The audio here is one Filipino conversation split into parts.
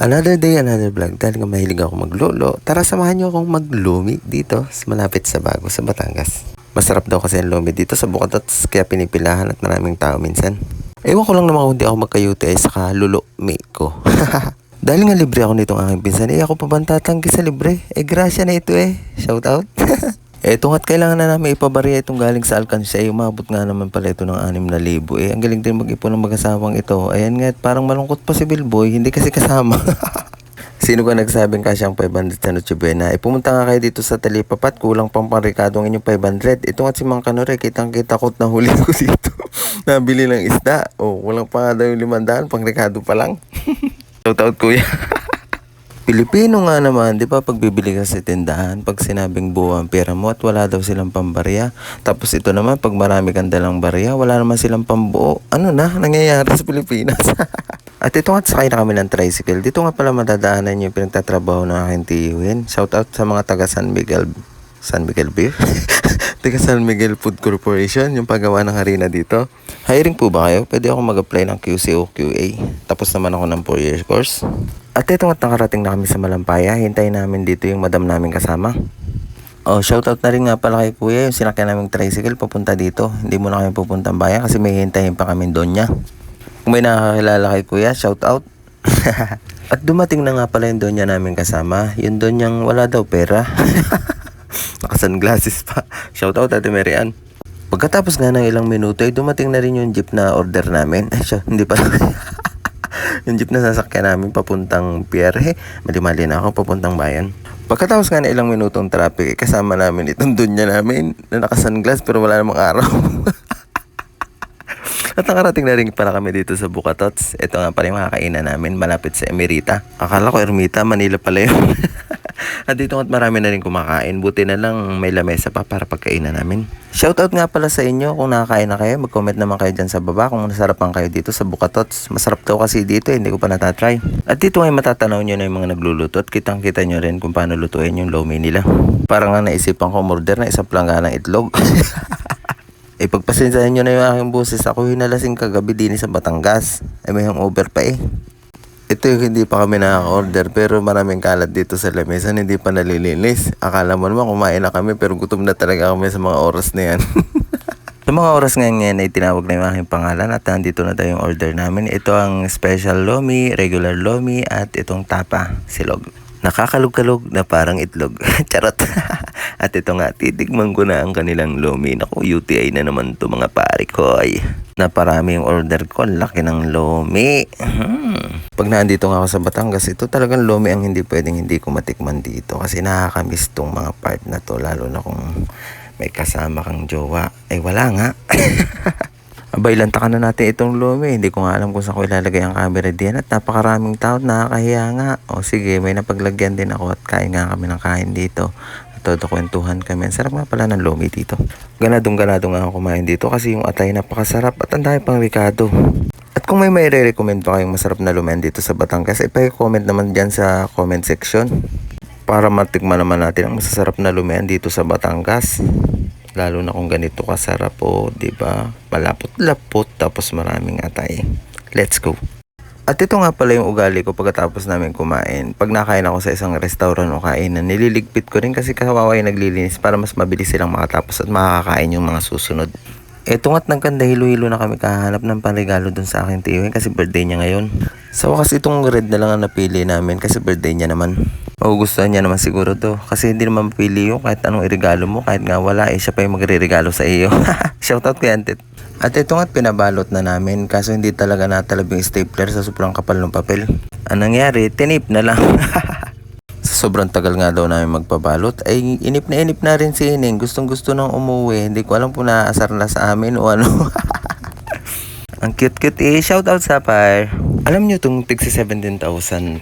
Another day, another vlog. Dahil nga mahilig ako maglolo, tara samahan niyo akong maglumi dito sa malapit sa Bago sa Batangas. Masarap daw kasi ang lumi dito sa Bukatot kaya pinipilahan at maraming tao minsan. Ewan ko lang naman kung di ako magkayute ay saka lulumi ko. Dahil nga libre ako nitong aking pinsan, eh ako pa bang tatanggi sa libre? Eh grasya na ito eh. Shout out. Eto nga't kailangan na namin ipabariya itong galing sa alkansya. Eh, umabot nga naman pala ito ng 6,000. Eh, ang galing din mag-ipon ng mag-asawang ito. Ayan nga, parang malungkot pa si Billboy. Hindi kasi kasama. Sino ka nagsabing kasyang 500 sa Noche Buena? Eh, pumunta nga kayo dito sa Talipapat. Kulang pang panrikado ang inyong 500. Ito nga si Mang Kanore. Kitang kita ko na huli ko dito. Nabili ng isda. Oh, walang pa nga daw yung limandaan. Pangrikado pa lang. Shout out kuya. Pilipino nga naman, di ba pag bibili ka sa tindahan, pag sinabing buo ang pera mo at wala daw silang pambarya. Tapos ito naman, pag marami kang dalang barya, wala naman silang pambuo. Ano na, nangyayari sa Pilipinas. at ito nga, sakay na kami ng tricycle. Dito nga pala madadaanan yung pinagtatrabaho ng aking tiyuhin. Shout out sa mga taga San Miguel. San Miguel Beer? taga San Miguel Food Corporation, yung paggawa ng harina dito. Hiring po ba kayo? Pwede ako mag-apply ng QC o QA. Tapos naman ako ng 4 years course. At ito nga nakarating na kami sa Malampaya. Hintayin namin dito yung madam namin kasama. Oh, shoutout na rin nga pala kay kuya yung sinakyan naming tricycle papunta dito. Hindi mo na kami pupuntang bayan kasi may hintayin pa kami doon niya. Kung may nakakilala kay kuya, shoutout. At dumating na nga pala yung doon niya namin kasama. Yung doon niyang wala daw pera. Naka-sunglasses pa. Shoutout Ate Marian. Pagkatapos nga ng ilang minuto ay dumating na rin yung jeep na order namin. Ay siya, hindi pa. yung jeep na sasakyan namin papuntang Pierre. Mali-mali na ako papuntang bayan. Pagkatapos nga ng ilang minutong traffic, kasama namin itong dunya namin na naka-sunglass pero wala namang araw. At nakarating na rin pala kami dito sa Bukatots. Ito nga pala yung makakainan namin malapit sa Emerita. Akala ko Ermita, Manila pala yun. At dito nga't marami na rin kumakain. Buti na lang may lamesa pa para pagkainan namin. Shoutout nga pala sa inyo kung nakakain na kayo. Mag-comment naman kayo dyan sa baba kung nasarapan kayo dito sa Bukatots. Masarap daw kasi dito, eh, hindi ko pa natatry. At dito ngayon matatanaw nyo na yung mga nagluluto at kitang kita nyo rin kung paano lutuin yung lomi nila. Parang nga naisipan ko order na isang plangga ng itlog. Eh, pagpasensahan nyo na yung aking boses. Ako hinalasing kagabi din sa Batangas. Ay, may hangover pa eh. Ito yung hindi pa kami nakaka-order pero maraming kalat dito sa lamesa hindi pa nalilinis. Akala mo naman kumain na kami pero gutom na talaga kami sa mga oras na yan. sa mga oras ngayon ngayon ay tinawag na yung aking pangalan at nandito na tayo yung order namin. Ito ang special lomi, regular lomi at itong tapa, silog. Nakakalog-kalog na parang itlog. Charot. At ito nga, titikman ko na ang kanilang lomi. Naku, UTI na naman to mga pare ko. Ay, naparami yung order ko. Laki ng lomi. Hmm. Pag nandito nga ako sa Batangas, ito talagang lomi ang hindi pwedeng hindi ko matikman dito. Kasi nakakamiss tong mga part na to. Lalo na kung may kasama kang jowa. Eh, wala nga. Abay, lantakan na natin itong lomi. Hindi ko nga alam kung saan ko ilalagay ang camera diyan. At napakaraming tao, nakakahiya nga. O sige, may napaglagyan din ako at kain nga kami ng kain dito. Todo kwentuhan kami. Ang sarap nga pala ng lomi dito. Ganadong ganado nga ako kumain dito kasi yung atay napakasarap at ang dami pang ricado. At kung may may re-recommend pa kayong masarap na lumen dito sa Batangas, ipag-comment naman dyan sa comment section. Para matikman naman natin ang masasarap na lumen dito sa Batangas. Lalo na kung ganito kasarap po, 'di ba? Malapot-lapot tapos maraming atay. Let's go. At ito nga pala yung ugali ko pagkatapos namin kumain. Pag nakain ako sa isang restaurant o kainan, nililigpit ko rin kasi kawawa yung naglilinis para mas mabilis silang makatapos at makakain yung mga susunod. Eto nga't nagkanda hilo-hilo na kami kahanap ng panregalo dun sa aking tiyuhin kasi birthday niya ngayon. Sa wakas itong red na lang ang napili namin kasi birthday niya naman. Magugustuhan niya naman siguro to kasi hindi naman mapili yung kahit anong irigalo mo kahit nga wala eh siya pa yung magre-regalo sa iyo. Shoutout kay Antit. At ito nga't pinabalot na namin kaso hindi talaga natalab yung stapler sa sobrang kapal ng papel. Ang nangyari, tinip na lang. sobrang tagal nga daw namin magpabalot, ay inip na inip na rin si Ining. Gustong gusto nang umuwi. Hindi ko alam kung naasar na sa amin o ano. Ang cute-cute eh. Shoutout sa par. Alam nyo itong tig 17,500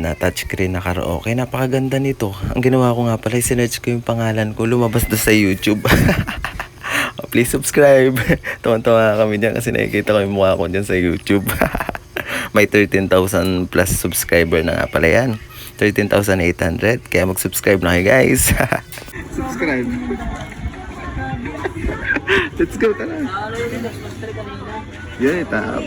na touchscreen na karaoke. Napakaganda nito. Ang ginawa ko nga pala, sinerch ko yung pangalan ko. Lumabas doon sa YouTube. Please subscribe. Tuwan-tuwa kami dyan kasi nakikita ko yung mukha ko dyan sa YouTube. May 13,000 plus subscriber na nga pala yan. 13,800. Kaya mag-subscribe na kayo guys. subscribe. Let's go, tara. Yeah, tap.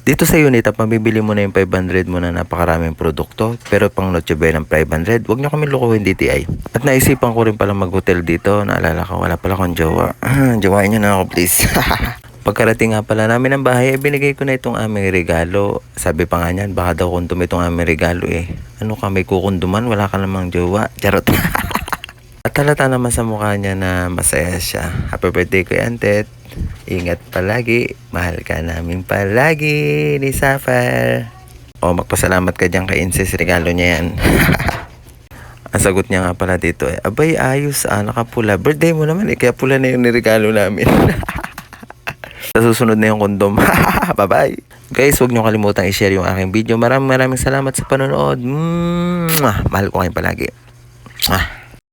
Dito sa Unita, pamibili mo na yung 500 mo na napakaraming produkto. Pero pang Noche ng 500, wag nyo kami lukuhin DTI. At naisipan ko rin pala mag-hotel dito. Naalala ko, wala pala akong jowa. Jowain nyo na ako, please. Pagkarating nga pala namin ng bahay, eh, binigay ko na itong aming regalo. Sabi pa nga niyan, baka daw kundum itong aming regalo eh. Ano ka, may kukunduman? Wala ka namang jowa. Charot. At halata naman sa mukha niya na masaya siya. Happy birthday ko Antet. Ingat palagi. Mahal ka namin palagi ni Sapphire. O magpasalamat ka dyan kay Inces. Regalo niya yan. Ang sagot niya nga pala dito eh, Abay, ayos ah, nakapula. Birthday mo naman eh, kaya pula na yung niregalo namin. sa susunod na yung kondom. Bye-bye. Guys, huwag niyo kalimutan i-share yung aking video. Maraming maraming salamat sa panonood. Mwah! Mahal ko kayo palagi. Mwah!